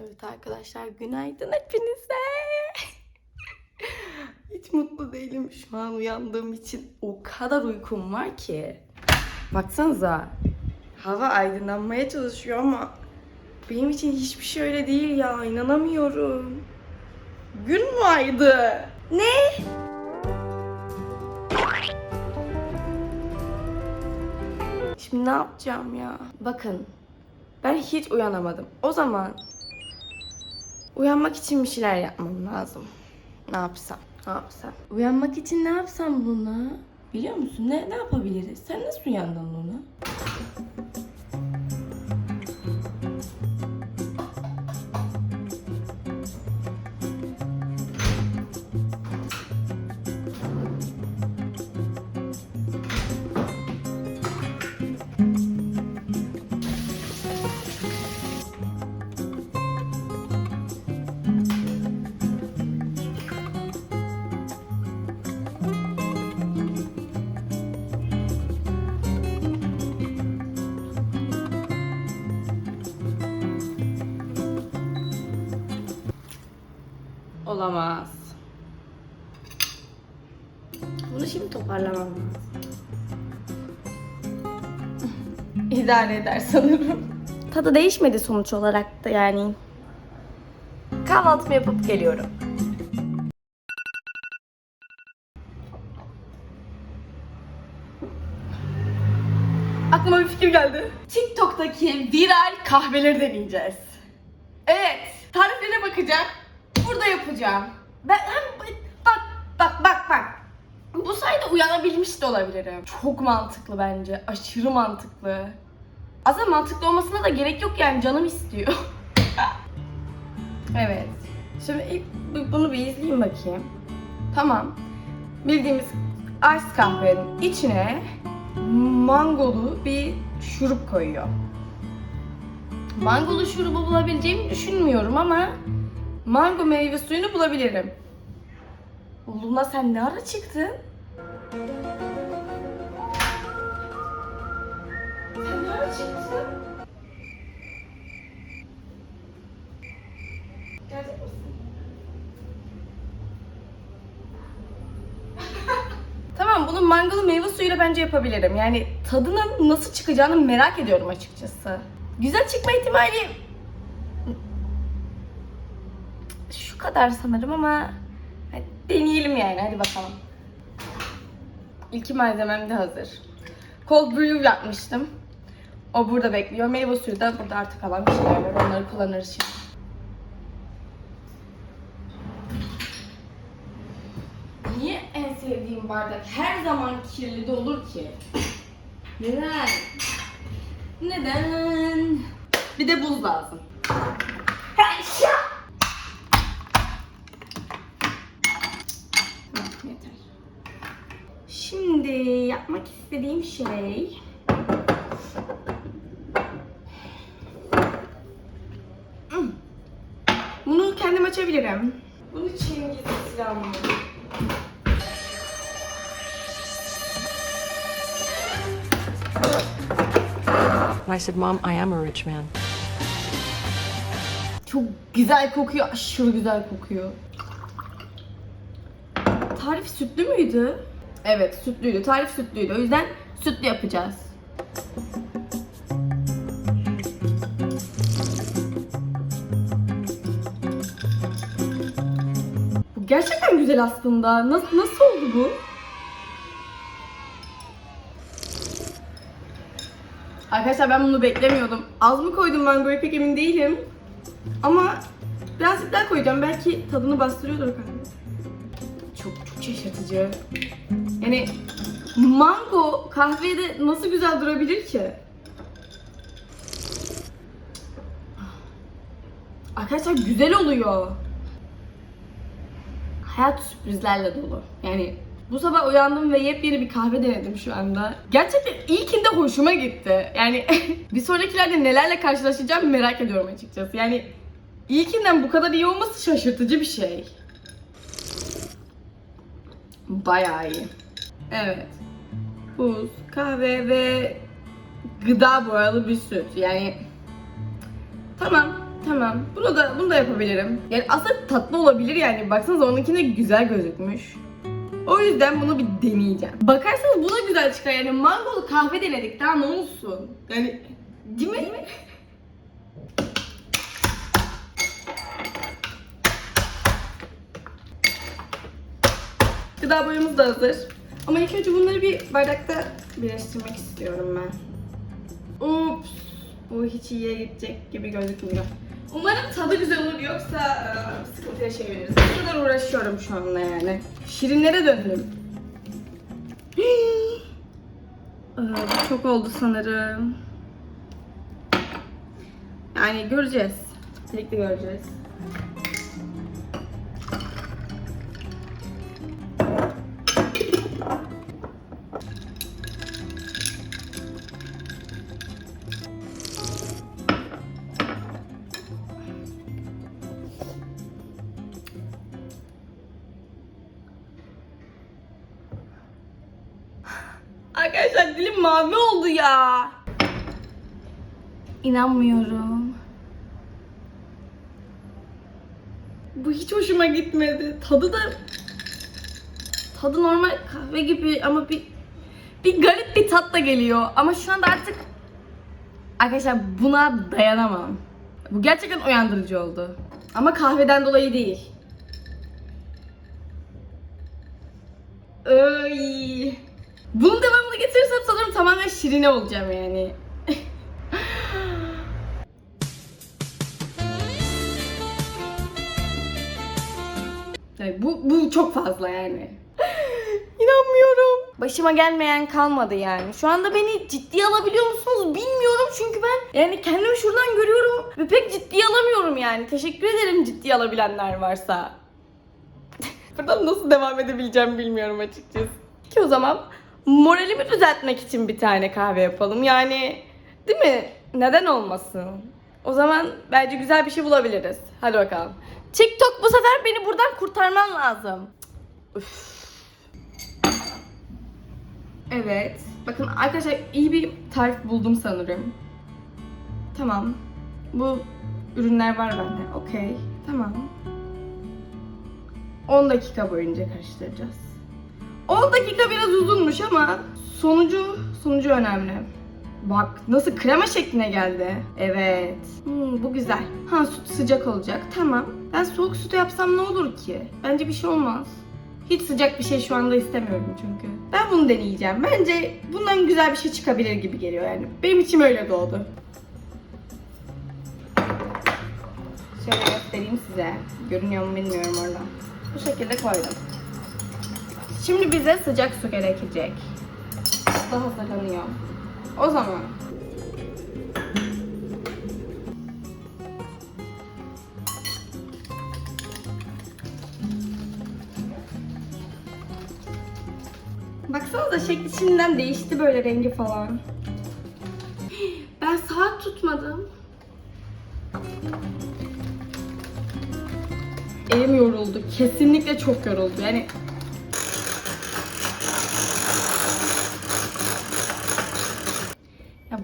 Evet arkadaşlar günaydın hepinize. Hiç mutlu değilim şu an uyandığım için. O kadar uykum var ki. Baksanıza. Hava aydınlanmaya çalışıyor ama benim için hiçbir şey öyle değil ya. inanamıyorum. Gün mü aydı? Ne? Şimdi ne yapacağım ya? Bakın. Ben hiç uyanamadım. O zaman uyanmak için bir şeyler yapmam lazım. Ne yapsam? Ne yapsam? Uyanmak için ne yapsam Luna? Biliyor musun? Ne, ne yapabiliriz? Sen nasıl uyandın Luna? Olamaz. Bunu şimdi toparlamam lazım. İdare eder sanırım. Tadı değişmedi sonuç olarak da yani. Kahvaltımı yapıp geliyorum. Aklıma bir fikir geldi. TikTok'taki viral kahveleri deneyeceğiz. Evet, tariflerine bakacağım. Yapacağım. Ben hem bak bak bak bak. Bu sayede uyanabilmiş de olabilirim. Çok mantıklı bence. Aşırı mantıklı. Aslında mantıklı olmasına da gerek yok yani canım istiyor. evet. Şimdi ilk bu- bunu bir izleyeyim bakayım. Tamam. Bildiğimiz ice kahvenin içine mangolu bir şurup koyuyor. Mangolu şurubu bulabileceğimi düşünmüyorum ama mango meyve suyunu bulabilirim. Luna sen ne ara çıktın? Sen ne ara çıktın? Tamam bunu mangolu meyve suyuyla bence yapabilirim. Yani tadının nasıl çıkacağını merak ediyorum açıkçası. Güzel çıkma ihtimali şu kadar sanırım ama hadi deneyelim yani hadi bakalım. İlk malzemem de hazır. Cold brew yapmıştım. O burada bekliyor. Meyve suyu da burada artık kalan bir şeyler var. Onları kullanırız şimdi. Niye en sevdiğim bardak her zaman kirli de olur ki? Neden? Neden? Bir de buz lazım. Heşa! Tamam, yeter. Şimdi yapmak istediğim şey Hmm. Bunu kendim açabilirim. Bunu Cengiz silahım. I said, Mom, I am a rich man. Çok güzel kokuyor. Aşırı güzel kokuyor. Tarif sütlü müydü? Evet sütlüydü. Tarif sütlüydü. O yüzden sütlü yapacağız. Bu gerçekten güzel aslında. Nasıl, nasıl oldu bu? Arkadaşlar ben bunu beklemiyordum. Az mı koydum ben böyle pek emin değilim. Ama birazcık daha koyacağım. Belki tadını bastırıyordur kahve. Şaşırtıcı. Yani mango kahvede nasıl güzel durabilir ki? Arkadaşlar güzel oluyor. Hayat sürprizlerle dolu. Yani bu sabah uyandım ve yepyeni bir kahve denedim şu anda. Gerçekten ilkinde hoşuma gitti. Yani bir sonrakilerde nelerle karşılaşacağım merak ediyorum açıkçası. Yani ilkinden bu kadar iyi olması şaşırtıcı bir şey. Bayağı iyi. Evet. Buz, kahve ve gıda boyalı bir süt. Yani tamam Tamam. Bunu da bunu da yapabilirim. Yani aslında tatlı olabilir yani. Baksanıza onunkine güzel gözükmüş. O yüzden bunu bir deneyeceğim. Bakarsanız bu da güzel çıkar yani. Mangolu kahve denedik daha ne olsun? Yani değil mi? Gıda boyamız da hazır. Ama ilk önce bunları bir bardakta birleştirmek istiyorum ben. Ups. Bu hiç iyiye gidecek gibi gözükmüyor. Umarım tadı güzel olur yoksa e, sıkıntıya çeviririz. Bu kadar uğraşıyorum şu anda yani. Şirinlere döndüm. Ee, çok oldu sanırım. Yani göreceğiz. Birlikte göreceğiz. Arkadaşlar dilim mavi oldu ya. İnanmıyorum. Bu hiç hoşuma gitmedi. Tadı da tadı normal kahve gibi ama bir bir garip bir tat da geliyor. Ama şu anda artık arkadaşlar buna dayanamam. Bu gerçekten uyandırıcı oldu. Ama kahveden dolayı değil. Ay. Bunun devamını getirirsem sanırım tamamen şirine olacağım yani. yani bu, bu çok fazla yani. İnanmıyorum. Başıma gelmeyen kalmadı yani. Şu anda beni ciddiye alabiliyor musunuz bilmiyorum çünkü ben yani kendimi şuradan görüyorum ve pek ciddiye alamıyorum yani. Teşekkür ederim ciddiye alabilenler varsa. Buradan nasıl devam edebileceğim bilmiyorum açıkçası. Ki o zaman moralimi düzeltmek için bir tane kahve yapalım. Yani değil mi? Neden olmasın? O zaman bence güzel bir şey bulabiliriz. Hadi bakalım. TikTok bu sefer beni buradan kurtarman lazım. Üf. Evet. Bakın arkadaşlar iyi bir tarif buldum sanırım. Tamam. Bu ürünler var bende. Okey. Tamam. 10 dakika boyunca karıştıracağız. 10 dakika biraz uzunmuş ama sonucu sonucu önemli. Bak nasıl krema şekline geldi. Evet. Hmm, bu güzel. Ha süt sıcak olacak. Tamam. Ben soğuk sütü yapsam ne olur ki? Bence bir şey olmaz. Hiç sıcak bir şey şu anda istemiyorum çünkü. Ben bunu deneyeceğim. Bence bundan güzel bir şey çıkabilir gibi geliyor yani. Benim içim öyle doğdu. Şöyle göstereyim size. Görünüyor mu bilmiyorum orada. Bu şekilde koydum. Şimdi bize sıcak su gerekecek. Daha hazırlanıyor. O zaman Baksanıza şekli şimdiden değişti böyle rengi falan. Ben saat tutmadım. Elim yoruldu. Kesinlikle çok yoruldu. Yani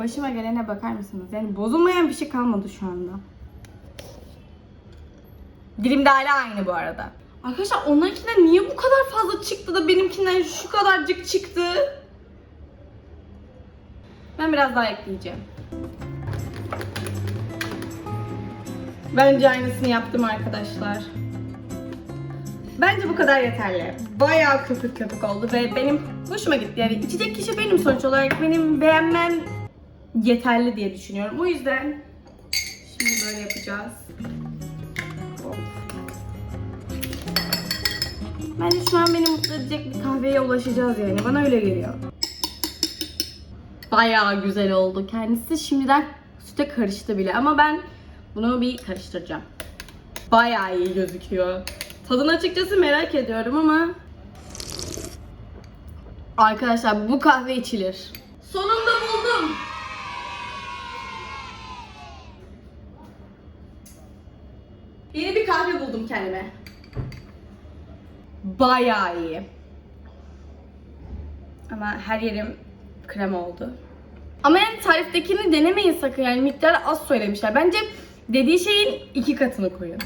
başıma gelene bakar mısınız? Yani bozulmayan bir şey kalmadı şu anda. Dilim de hala aynı bu arada. Arkadaşlar onlarınkinden niye bu kadar fazla çıktı da benimkinden şu kadarcık çıktı? Ben biraz daha ekleyeceğim. Bence aynısını yaptım arkadaşlar. Bence bu kadar yeterli. Bayağı köpük köpük oldu ve benim hoşuma gitti. Yani içecek kişi benim sonuç olarak benim beğenmem yeterli diye düşünüyorum. O yüzden şimdi böyle yapacağız. Bence şu an beni mutlu edecek bir kahveye ulaşacağız yani. Bana öyle geliyor. Bayağı güzel oldu. Kendisi şimdiden süte karıştı bile ama ben bunu bir karıştıracağım. Bayağı iyi gözüküyor. Tadını açıkçası merak ediyorum ama Arkadaşlar bu kahve içilir. Sonunda buldum. Buldum kendime. Bayağı iyi. Ama her yerim krem oldu. Ama yani tariftekini denemeyin sakın yani miktarı az söylemişler. Bence dediği şeyin iki katını koyun.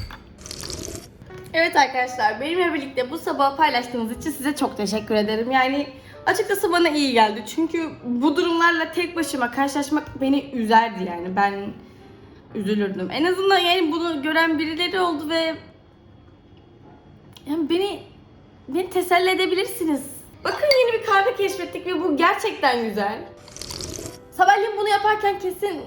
Evet arkadaşlar benimle birlikte bu sabah paylaştığınız için size çok teşekkür ederim. Yani açıkçası bana iyi geldi. Çünkü bu durumlarla tek başıma karşılaşmak beni üzerdi yani. Ben üzülürdüm. En azından yani bunu gören birileri oldu ve yani beni beni teselli edebilirsiniz. Bakın yeni bir kahve keşfettik ve bu gerçekten güzel. Sabahleyin bunu yaparken kesin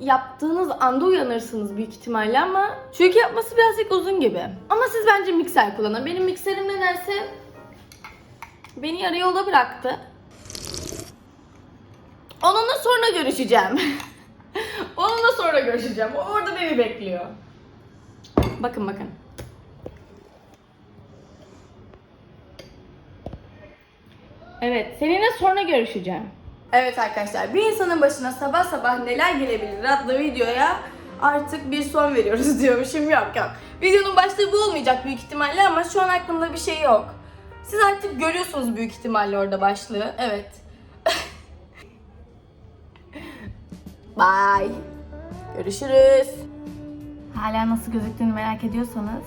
yaptığınız anda uyanırsınız büyük ihtimalle ama çünkü yapması birazcık uzun gibi. Ama siz bence mikser kullanın. Benim mikserim nedense beni yarı yolda bıraktı. Onunla sonra görüşeceğim. Onunla sonra görüşeceğim. O orada beni bekliyor. Bakın bakın. Evet, seninle sonra görüşeceğim. Evet arkadaşlar, bir insanın başına sabah sabah neler gelebilir adlı videoya artık bir son veriyoruz diyormuşum. Yok yok. Videonun başlığı bu olmayacak büyük ihtimalle ama şu an aklımda bir şey yok. Siz artık görüyorsunuz büyük ihtimalle orada başlığı. Evet. Bye. Görüşürüz. Hala nasıl gözüktüğünü merak ediyorsanız